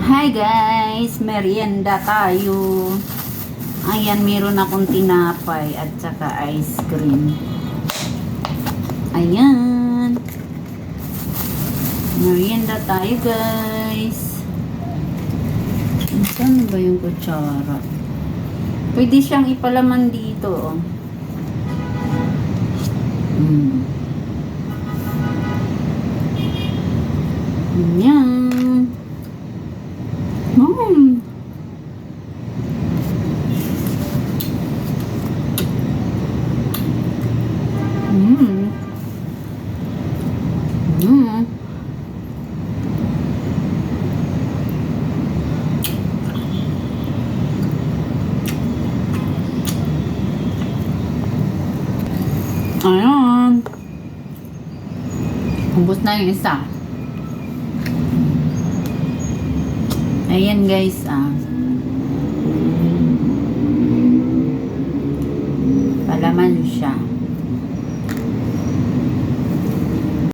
Hi guys, merienda tayo. Ayan, meron akong tinapay at saka ice cream. Ayan. Merienda tayo guys. Saan ba yung kutsara? Pwede siyang ipalaman dito. Oh. Mm. Ayan. 음. 음. 음. Ayun. Umbos na yung isa. Ayan guys, ah. Palaman siya.